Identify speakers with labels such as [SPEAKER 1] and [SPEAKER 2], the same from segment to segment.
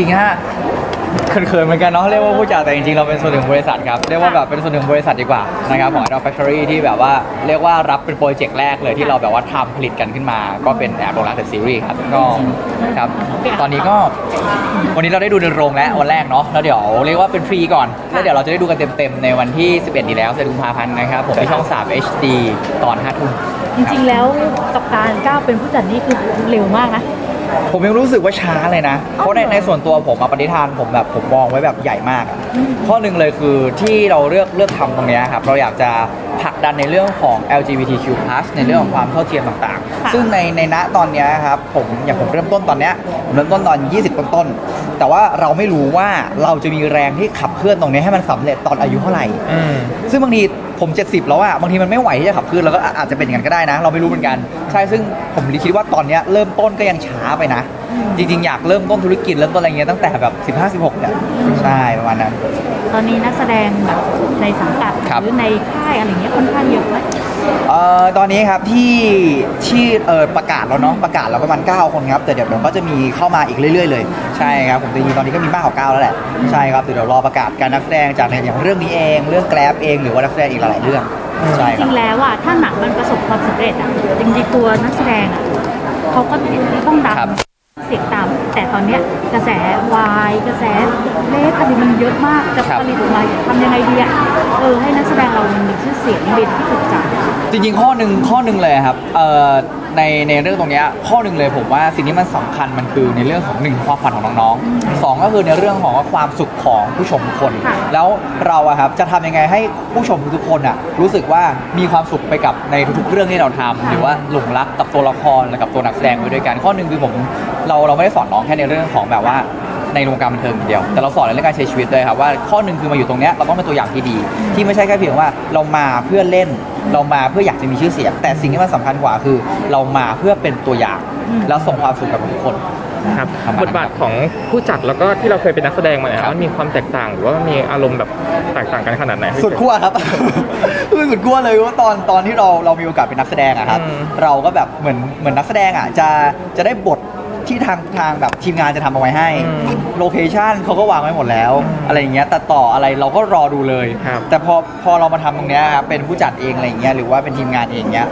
[SPEAKER 1] รั
[SPEAKER 2] บจริงๆฮะเขินๆเหมือนกันเนาะเรียกว่าผู้จัดแต่จริงๆ เราเป็นส่วนหนึ่งของบริษัทครับเรียกว่าแบบเป็นส่วนหนึ่งของบริษัทดีกว่านะครับของ Idol Factory ที่แบบว่าเรียกว่ารับเป็นโปรเจกต์แรกเลยที่เราแบบว่าทำผลิตกันขึ้นมา ก็เป็นแอบโรงรักเดอะซีรีส์ครับก็ครับตอนนี้ก็วันนี้เราได้ดูในโรงแล้ววันแรกเนาะแล้วเดี๋ยวเรียกว่าเป็นฟรีก่อนแล้วเดี๋ยวเราจะได้ดูกันเต็มๆในวันที่ 11 นี้แล้วเดือนกุมภาพันธ์นะครับผมที่ช่อง 3 HD ตอน5ทุ่ม
[SPEAKER 1] จริงๆแล้วกับการก้าวเป็นผู้จัดนี่คือเร็วมากนะ
[SPEAKER 2] ผมยังรู้สึกว่าช้าเลยนะ เพราะในในส่วนตัวผมอะปณิธานผมแบบผมมองไว้แบบใหญ่มากอะข้อหนึ่งเลยคือที่เราเลือกเลือกทำตรงเนี้ยครับเราอยากจะผลักดันในเรื่องของ LGBTQ+ ในเรื่องของความเท่าเทียมต่าง
[SPEAKER 1] ค่ะ
[SPEAKER 2] ๆซึ่งในในณตอนเนี้ยครับผมอย่างผมเริ่มต้นตอนเนี้ยผมเริ่มต้นตอน 20 ต้นๆแต่ว่าเราไม่รู้ว่าเราจะมีแรงที่ขับเคลื่อนตรงเนี้ยให้มันสำเร็จตอนอายุเท่าไหร่
[SPEAKER 3] อืม
[SPEAKER 2] ซึ่งบางที ผม 70 แล้วอะบางทีมันไม่ไหวที่จะขับเคลื่อนแล้วก็อาจจะเป็นอย่างนั้นก็ได้นะ เราไม่รู้เหมือนกัน ใช่ซึ่งผมคิดว่าตอนเนี้ยเริ่มต้นก็ยังช้าไปนะ จริง ๆ อยากเริ่มต้นธุรกิจเริ่มต้นอะไรเงี้ยตั้งแต่แบบ 15 16เนี่ยใช่ประมาณนั้น
[SPEAKER 1] ตอนนี้นักแสดงแบบในสังกัด
[SPEAKER 2] ครับ
[SPEAKER 1] หรือในค่ายอะไรเงี้ยค่อนข้างเยอะไหม
[SPEAKER 2] เอ่อตอนนี้ครับที่ที่เออประกาศแล้วเนาะประกาศแล้วประมาณ 9 คนครับแต่เดี๋ยวเดี๋ยวก็จะมีเข้ามาอีกเรื่อย ๆ เลยใช่ครับผมจริงๆตอนนี้ก็มีมากกว่า9แล้วแหละใช่ครับเดี๋ยวรอประกาศการนักแสดงจากเนี่ยอย่างเรื่องนี้เองเรื่องแกลบเองหรือว่านักแสดงอีกหลายๆเรื่องใช่
[SPEAKER 1] จ
[SPEAKER 2] ครั
[SPEAKER 1] ริ
[SPEAKER 2] บ
[SPEAKER 1] งๆแล้วอะถ้าหนังมันประสบความสำเร็จอะจริงๆตัวนักแสดงอะเขาก็ต้องดัง
[SPEAKER 2] ครับ
[SPEAKER 1] เสียงต่ำแต่ตอนเนี้ยกระแสวายกระแสเลสอะไรมันเยอะมากจะผลิตออกมาทำยังไงดีอะเออให้นักแสดงเรามันมีชื่อเสียงเป็นที่ถูกจับ
[SPEAKER 2] จริงๆข้อหนึ่งข้อหนึ่งเลยครับเอ่อ ในในเรื่องตรงเนี้ยข้อหนึ่งเลยผมว่าสิ่งที่มันสำคัญมันคือในเรื่องของหนึ่งความฝันของน้องๆสองก็คือในเรื่องของความสุขของผู้ชมทุกคน
[SPEAKER 1] ค่ะ
[SPEAKER 2] แล้วเราอะครับจะทำยังไงให้ผู้ชมทุกๆคนอะรู้สึกว่ามีความสุขไปกับในทุกๆเรื่องที่เราทำหรือว่าหลงรักกับตัวละครและกับตัวนักแสดงไปด้วยกันข้อหนึ่งคือผมเราเราไม่ได้สอนน้องแค่ในเรื่องของแบบว่า ในวงการบันเทิงอย่างเดียว แต่เราสอนในเรื่องการใช้ชีวิตด้วยครับว่าข้อหนึ่งคือมาอยู่ตรงเนี้ยเราต้องเป็นตัวอย่างที่ดี ที่ไม่ใช่แค่เพียงว่าเรามาเพื่อเล่น เรามาเพื่ออยากจะมีชื่อเสียง แต่สิ่งที่มันสำคัญกว่าคือ เรามาเพื่อเป็นตัวอย่าง
[SPEAKER 1] อืม
[SPEAKER 2] แล้วส่งความสุขกับทุกคน
[SPEAKER 3] ครับ
[SPEAKER 2] ประมาณนั้น
[SPEAKER 3] บทบาทของผู้จัดแล้วก็ที่เราเคยเป็นนักแสดงมาเนี่ย
[SPEAKER 2] ครับ
[SPEAKER 3] มันมีความแตกต่างหรือว่ามันมีอารมณ์แบบแตกต่างกันขนาดไหน
[SPEAKER 2] สุดขั้วครับ คือสุดขั้วเลยว่าตอนตอนที่เราเรามีโอกาสเป็นนักแสดงอะครับ
[SPEAKER 3] อืม
[SPEAKER 2] เราก็แบบเหมือนเหมือนนักแสดงอะจะจะได้บท ที่ทางทางแบบทีมงานจะทำเอาไว้ให้
[SPEAKER 3] อืม
[SPEAKER 2] โลเคชันเขาก็วางไว้หมดแล้ว อะไรอย่างเงี้ยตัดต่ออะไรเราก็รอดูเลย
[SPEAKER 3] ครับ
[SPEAKER 2] แต่พอพอเรามาทำตรงเนี้ยครับเป็นผู้จัดเองอะไรอย่างเงี้ยหรือว่าเป็นทีมงานเองเงี้ย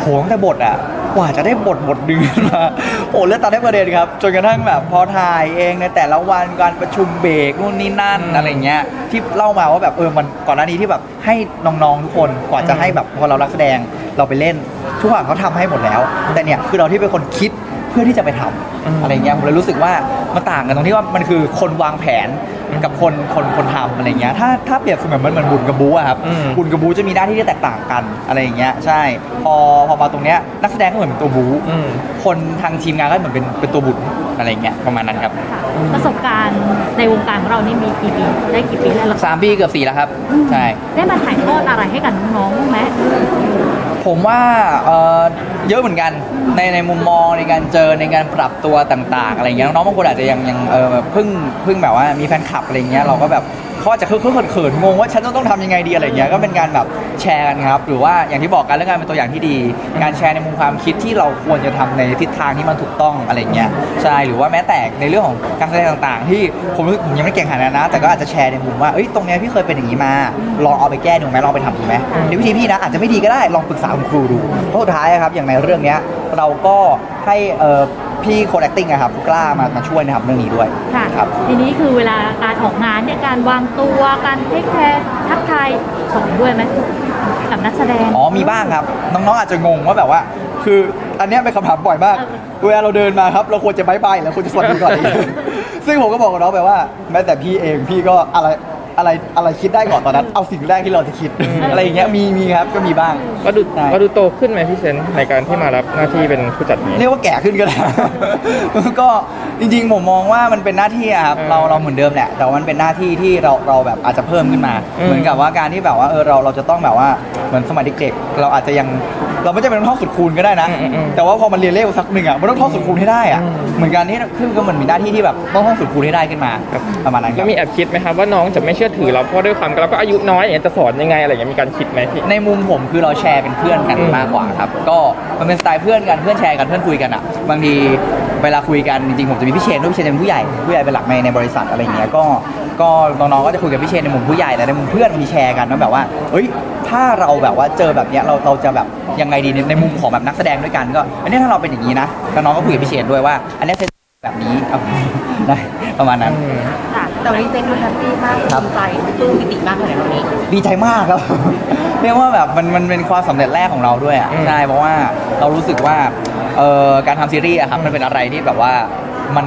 [SPEAKER 2] โหตั้งแต่บทอะกว่าจะได้บทบทดึงมาโอ้เลือดตาได้ประเด็นครับจนกระทั่งแบบพอถ่ายเองในแต่ละวันการประชุมเบรกนู่นนี่นั่นอะไรเงี้ยที่เล่ามาว่าแบบเออมันก่อนหน้านี้ที่แบบให้น้องๆทุกคนกว่าจะให้แบบพอเรารักแสดงเราไปเล่นทุกอย่างเขาทำให้หมดแล้ว แต่เนี่ยคือเราที่เป็นคนคิดเพื่อที่จะไปทำ
[SPEAKER 3] อืม
[SPEAKER 2] อะไรเงี้ยผมเลยรู้สึกว่ามันต่างกันตรงที่ว่ามันคือคนวางแผนกับคนคนคนทำอะไรเงี้ยถ้าถ้าเปรียบเสมือนมันเหมือนบุญกับบูอะครับ
[SPEAKER 3] อืม
[SPEAKER 2] บุญกับบูจะมีหน้าที่ที่แตกต่างกันอะไรอย่างเงี้ยใช่พอพอมาตรงเนี้ยนักแสดงก็เหมือนเป็นตัวบู
[SPEAKER 3] อืม
[SPEAKER 2] คนทางทีมงานก็เหมือนเป็นเป็นตัวบุญอะไรเงี้ยประมาณนั้นครับ
[SPEAKER 1] ค่ะประสบการณ์ในวงการของเรานี่มีกี่ปีได้กี่ปีแล้วล่ะ
[SPEAKER 2] สามปีเกือบสี่แล้วครับใช่
[SPEAKER 1] ได้มาถ่ายทอดอะไรให้กับน้องๆบ้างไหม
[SPEAKER 2] ผมว่าเอ่อเยอะเหมือนกันในในมุมมองในการเจอในการปรับตัวต่าง ๆ อะไรเงี้ยน้องบางคนอาจจะยังยังเออเพิ่งเพิ่งแบบว่ามีแฟนคลับอะไรเงี้ยเราก็แบบเขาอาจจะเขินเขินๆงงว่าฉันต้องต้องทำยังไงดีอะไรเงี้ยก็เป็นการแบบแชร์กันครับ หรือว่าอย่างที่บอกกันเรื่องการเป็นตัวอย่างที่ดี การแชร์ในมุมความคิดที่เราควรจะทำในทิศทางที่มันถูกต้องอะไรเงี้ยใช่หรือว่าแม้แต่ในเรื่องของการแสดงต่างๆ ที่ผมรู้สึกผมยังไม่เก่งขนาดนั้นนะ แต่ก็อาจจะแชร์ในมุมว่าเอ้ยตรงเนี้ยพี่เคยเป็นอย่างนี้มาลองเอาไปแก้ดูไหมลองไปทำดูไหมในวิธีพี่นะอาจจะไม่ดีก็ได้ลองปรึกษาคุณครูดูเพราะสุดท้ายครับอย่างในเรื่องเนี้ยเราก็ให้ พี่โคดแอคติ้งอะครับกล้ามามาช่วยนะครับเรื่องนี้ด้วย
[SPEAKER 1] ค่ะ
[SPEAKER 2] ครับ
[SPEAKER 1] ทีนี้คือเวลาการออกงานเนี่ยการวางตัวการเทคแคร์ทักทายสอนด้วยไหมกับนักแสดง
[SPEAKER 2] อ๋อมีบ้างครับ น้องๆอาจจะงงว่าแบบว่า คืออันเนี้ยเป็นคำถามบ่อยมากเวลาเราเดินมาครับ เราควรจะบายบายแล้วควรจะสวัสดีก่อนซึ่งผมก็บอกกับน้องไปว่า แม้แต่พี่เองพี่ก็อะไร อะไรอะไรคิดได้ก่อนตอนนั้น เอาสิ่งแรกที่เราจะคิด อะไรอย่างเงี้ยมีมีครับก็มีบ้าง
[SPEAKER 3] ก็ดู
[SPEAKER 2] ใช่
[SPEAKER 3] ก็ดูโตขึ้นไหมพี่เซนในการที่มารับหน้าที่เป็นผู้จัดนี้
[SPEAKER 2] เรียกว่าแก่ขึ้นก็ได้ ก็จริงๆผมมองว่ามันเป็นหน้าที่อะครับ
[SPEAKER 3] เออ
[SPEAKER 2] เราเราเหมือนเดิมแหละแต่ว่ามันเป็นหน้าที่ที่เราเราแบบอาจจะเพิ่มขึ้นมา
[SPEAKER 3] อืม
[SPEAKER 2] เหมือนกับว่าการที่แบบว่าเออเราเราจะต้องแบบว่าเหมือนสมัยเด็กๆเราอาจจะยังเราไม่จำเป็นต้องท่องสุดคูณก็ได้นะ
[SPEAKER 3] อืมอืม
[SPEAKER 2] แต่ว่าพอมันเรียนเลขสักหนึ่งอะมันต้องท่องสุดคูณให้ได้อะ
[SPEAKER 3] อืม
[SPEAKER 2] เหมือนกันที่คือก็เหมือนมีหน้าที่ที่แบบต้องท่องสุดคูณให้ได้ขึ้นมา
[SPEAKER 3] ครับ
[SPEAKER 2] ประมาณนั้นค
[SPEAKER 3] แล้
[SPEAKER 2] รั
[SPEAKER 3] ว
[SPEAKER 2] บ
[SPEAKER 3] มีแอบคิดไหมครับว่าน้องจะไม่เชื่อถือเราเพราะด้วยความเราก็อายุน้อยอย่างเงี้ยจะสอนยังไงอะไรอย่างเงี้ยมีการคิดไหมพี่
[SPEAKER 2] ในมุมผมคือเราแชร์เป็นเพื่อนกัน
[SPEAKER 3] อืม
[SPEAKER 2] มากกว่าครับ ก็มันเป็นสไตล์เพื่อนกันเพื่อนแชร์กันเพื่อนคุยกันอะ บางทีเวลาคุยกันจริงๆผมจะมีพี่เชนด้วยพี่เชนเป็นผู้ใหญ่ผู้ใหญ่เป็นหลักในในบริษัทอะไรอย่างเงี้ยก็ก็น้องๆก็จะคุยกับพี่เชนในมุมผู้ใหญ่และในมุมเพื่อนมีแชร์กันว่าแบบว่าเฮ้ยถ้าเราแบบว่าเจอแบบเนี้ยเราเราจะแบบยังไงดีในในมุมของแบบนักแสดงด้วยกันก็ อันนี้ถ้าเราเป็นอย่างนี้นะแล้วน้องก็คุยกับพี่เชนด้วยว่า อันเนี้ยเป็นแบบนี้ครับได้ประมาณนั้น
[SPEAKER 1] ค่ะ
[SPEAKER 4] แต่วันนี้เจนดูแฮปปี้มาก
[SPEAKER 2] ครับ
[SPEAKER 4] ภูมิใจตู้มิติมากขนาดวันนี้
[SPEAKER 2] ดีใจมากครับ เรียกว่าแบบมันมันเป็นความสำเร็จแรกของเราด้วยอะ
[SPEAKER 3] อืม
[SPEAKER 2] ใช่เพราะว่าเรารู้สึกว่าเอ่อการทำซีรีส์อะครับมันเป็นอะไรที่แบบว่า มัน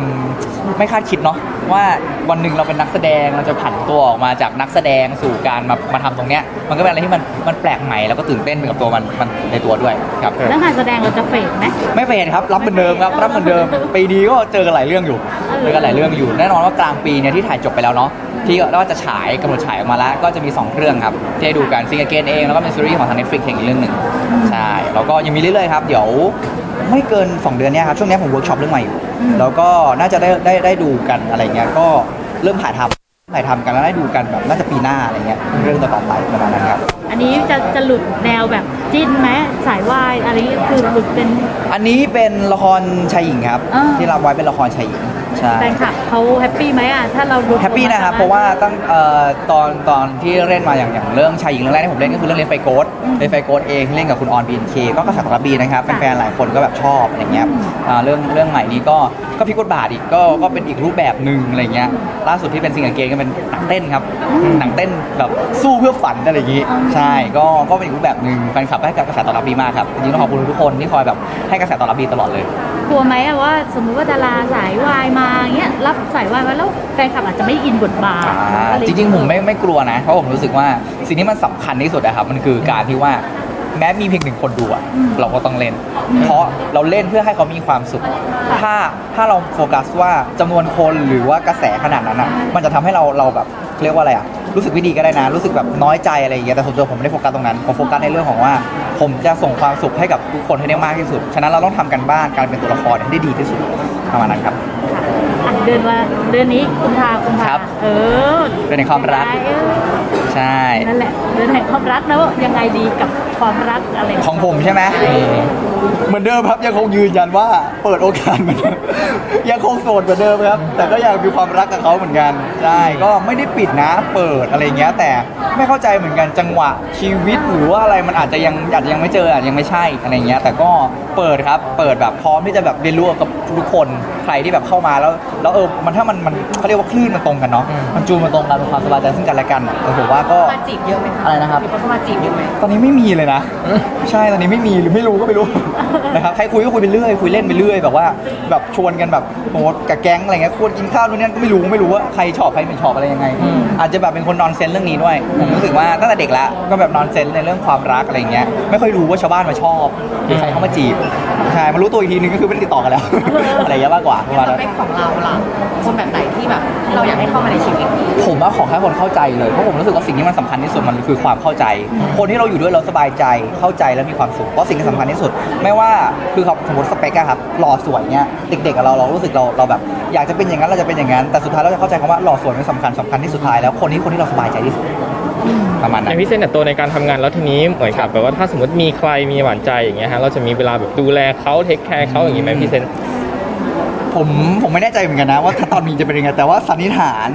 [SPEAKER 2] ไม่คาดคิดเนาะว่าวันหนึ่งเราเป็นนักแสดงเราจะผันตัวออกมาจากนักแสดงสู่การมามาทำตรงเนี้ยมันก็เป็นอะไรที่มันมันแปลกใหม่แล้วก็ตื่นเต้นไปกับตัวมันมันในตัวด้วยครับ
[SPEAKER 1] แล้วงานแสดงเราจะเฟดไหม
[SPEAKER 2] ไม่เปลี่ยนครับ รับเหมือนเดิมครับ รับเหมือนเดิมปีนี้ก็เจอกันหลายเรื่องอยู่
[SPEAKER 1] เออ
[SPEAKER 2] เจอกันหลายเรื่องอยู่ แน่นอนว่ากลางปีเนี่ยที่ถ่ายจบไปแล้วเนาะที่แล้วก็จะฉายกำหนดฉายออกมาแล้ว ก็จะมี 2 เรื่องครับที่ให้ดูกันซิงเกิลเองแล้วก็เป็นซีรีส์ของทาง Netflix เองอีกเรื่องหนึ่งใช่แล้วก็ยังมีเรื่อยๆครับ เดี๋ยว ไม่เกิน 2 เดือนเนี้ยครับช่วงเนี้ยผมเวิร์กช็อปเรื่องใหม่อยู่แล้วก็น่าจะได้ได้ได้ดูกันอะไรเงี้ยก็เริ่มถ่ายทำถ่ายทำกันแล้วได้ดูกันแบบน่าจะปีหน้าอะไรเงี้ยเรื่องต่อๆไปประมาณนั้นครับ
[SPEAKER 1] อันนี้จะจะหลุดแนวแบบจิ้นไหมสายวายอะไรอย่างเงี้ยคือหลุดเป็น
[SPEAKER 2] อันนี้เป็นละครชายหญิงครับ
[SPEAKER 1] อ่า
[SPEAKER 2] ที่รับไว้เป็นละครชายหญิง ใช่
[SPEAKER 1] แฟนคลับเขาแฮปปี้ไหมอะถ้าเราหลุด
[SPEAKER 2] แฮปปี้นะครับ เพราะว่าตั้งเอ่อตอนตอนที่เล่นมาอย่างอย่างเรื่องชายหญิงเรื่องแรกที่ผมเล่นก็คือเรื่องเลนไฟโกดเลนไฟโกดเองเล่นกับคุณออนบีนเคก็กระแสตอบรับดีนะครับแฟนๆหลายคนก็แบบชอบอะไรเงี้ยอ่าเรื่องเรื่องใหม่นี้ก็ก็พลิกบทบาทอีกก็ก็เป็นอีกรูปแบบหนึ่งอะไรเงี้ยล่าสุดที่เป็นซิงเกิลเกนก็เป็นหนังเต้นครับหนังเต้นแบบสู้เพื่อฝันอะไรอย่างงี้ใช่ก็ก็เป็นอีกรูปแบบหนึ่งแฟนคลับให้กระแสตอบรับดีมากครับจริงๆต้องขอบคุณทุกคนที่คอยแบบให้กระแสตอบรับดีตลอดเลย
[SPEAKER 1] กลัวไหมอะว่าสมมุติว่าดาราสายวายมาอย่างเงี้ยรับสายวายมาแล้วแฟนคลับอาจจะไม่อินบทบาท
[SPEAKER 2] อ่า
[SPEAKER 1] อะไอย่า
[SPEAKER 2] จ
[SPEAKER 1] เย
[SPEAKER 2] ริงๆผมไม่ไม่กลัวนะ เพราะผมรู้สึกว่าสิ่งที่มันสำคัญที่สุดอะครับมันคือการที่ว่าแม้มีเพียงหนึ่งคนดูอะเราก็ต้องเล่น เพราะเราเล่นเพื่อให้เขามีความสุข ถ้าถ้าเราโฟกัสว่าจำนวนคนหรือว่ากระแสขนาดนั้นอะมันจะทำให้เราเราแบบเรียกว่าอะไรอะรู้สึกไม่ดีก็ได้นะ รู้สึกแบบน้อยใจอะไรอย่างเงี้ยแต่ส่วนตัวผมไม่ได้โฟกัสตรงนั้นผมโฟกัสในเรื่องของว่า ผมจะส่งความสุขให้กับทุกคนให้ได้มากที่สุด ฉะนั้นเราต้องทำกันบ้านการเป็นตัวละครให้ได้ดีที่สุดประมาณนั้นครับ
[SPEAKER 1] ค่ะอะเดือนว่าเดือนนี้กุมภากุมภา
[SPEAKER 2] ครับ
[SPEAKER 1] เออ
[SPEAKER 2] เดือนแห่งความรัก
[SPEAKER 1] เออ
[SPEAKER 2] ใช่
[SPEAKER 1] นั่นแหละเดือนแห่งความรักแล้วยังไงดีกับความรักอะไร
[SPEAKER 2] ของผมใช่ไหมเหมือนเดิมครับยังคงยืนยันว่าเปิดโอกาสเหมือนเดิมยังคงโสดเหมือนเดิมครับ แต่ก็อยากมีความรักกับเขาเหมือนกันใช่ก็ไม่ได้ปิดนะ เปิดอะไรเงี้ย แต่ไม่เข้าใจเหมือนกันจังหวะชีวิตหรือว่าอะไรมันอาจจะยังอาจจะยังไม่เจออาจจะยังไม่ใช่อะไรเงี้ย แต่ก็เปิดครับ เปิดแบบพร้อมที่จะแบบเรียนรู้กับทุกคน ใครที่แบบเข้ามาแล้วแล้วเออมันถ้ามันมันเขาเรียกว่าคลื่นมันตรงกันเนาะมันจูนมันตรงกันเป็นความสบายใจซึ่งกันและกันอะแต่ผมว่าก็
[SPEAKER 4] มาจีบเยอะไหมคะ
[SPEAKER 2] อะไรนะครับ
[SPEAKER 4] มีคนเข้ามาจีบเยอะไหม
[SPEAKER 2] ตอนนี้ไม่มีเลยนะ ใช่ตอนนี้ไม่มีหรือไม่รู้ก็ไม่รู้ นะครับใครคุยก็คุยไปเรื่อยคุยเล่นไปเรื่อยแบบว่าแบบชวนกันแบบโหกับแก๊งอะไรเงี้ยควรกินข้าวนู่นนี่ก็ไม่รู้ไม่รู้ว่าใครชอบใครไม่ชอบอะไรยังไง อาจจะแบบเป็นคนนอนเซนเรื่องนี้ด้วยผมรู้สึกว่าตั้งแต่เด็กแล้วก็แบบนอนเซนในเรื่องความรักอะไรเงี้ยไม่ค่อยรู้ว่าชาวบ้านมาชอบหรือใครเข้ามาจีบใช่มารู้ตัวอีกทีนึงก็คือไม่ได้ติดต่อกันแล้ว อะไรเงี้ยมากกว่าประมาณ
[SPEAKER 4] ส
[SPEAKER 2] นั้น
[SPEAKER 4] เปคของเราล่ะคนแบบไหนที่แบบเราอยากให้เข้ามาในชีวิต
[SPEAKER 2] ผมว่าขอแค่คนเข้าใจเลยเพราะผมรู้สึกว่าสิ่งที่มันสำคัญที่สุดมันคือความเข้าใจ คนที่เราอยู่ด้วยเราสบายใจเข้าใจและมีความสุขเพราะสิ่งที่สำคัญที่สุด ไม่ว่าคือเขาสมมติสเปกอะครับหล่อสวยเนี้ยเด็กๆกับเราเรารู้สึกเราเราแบบอยากจะเป็นอย่างนั้นเราจะเป็นอย่างนั้นแต่สุดท้ายเราจะเข้าใจคำว่าหล่อสวยไม่สำคัญสำคัญที่สุดท้ายแล้วคนที่คนที่เราสบายใจที่สุดประมาณ
[SPEAKER 3] อ
[SPEAKER 2] นั้
[SPEAKER 3] ย่านงพี่เซนเนี่ยตัวในการทำงานแล้วทีนี้เหมือนกับแบบว่าถ้าสมมติมีใครมีหวานใจอย่างเงี้ยฮะเราจะมีเวลาแบบดูแลเขาเทคแคร์เขาอย่างงี้ไหมพี่เซน
[SPEAKER 2] ผมผมไม่แน่ใจเหมือนกันนะว่าถ้าตอนมีจะเป็นยังไงแต่ว่าสันนิษฐาน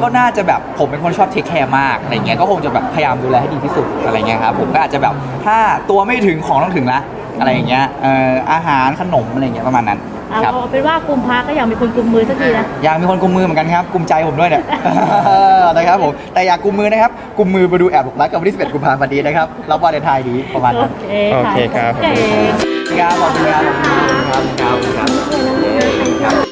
[SPEAKER 2] ก็น่าจะแบบผมเป็นคนชอบเทคแคร์มากอะไรเงี้ยก็คงจะแบบพยายามดูแลให้ดีที่สุดอะไรเงี้ยครับผมก็อาจจะแบบถ้าตัวไม่ถึงของต้องถึงละอะไรอย่างเงี้ยเอ่ออาหารขนมอะไรเงี้ยประมาณนั้น
[SPEAKER 1] เอา
[SPEAKER 2] ครับ
[SPEAKER 1] เอาเป็นว่ากุมภาก็อยากมีคนกุมมือสักทีนะ
[SPEAKER 2] อยากมีคนกุมมือเหมือนกันครับกุมใจผมด้วยเนี่ย นะครับผมแต่อยากกุมมือนะครับกุมมือมาดูแอบหลงรักกับวันที่11กุมภาพันธ์นี้นะครับรับวาเลนไทน์ดีประมาณ
[SPEAKER 1] โอ
[SPEAKER 2] นั้น
[SPEAKER 1] เค
[SPEAKER 3] โอเคครับ
[SPEAKER 1] เก่ง
[SPEAKER 2] ครับขอบคุณครับขอบคุณครับขอบคุณครับขอบคุณครับ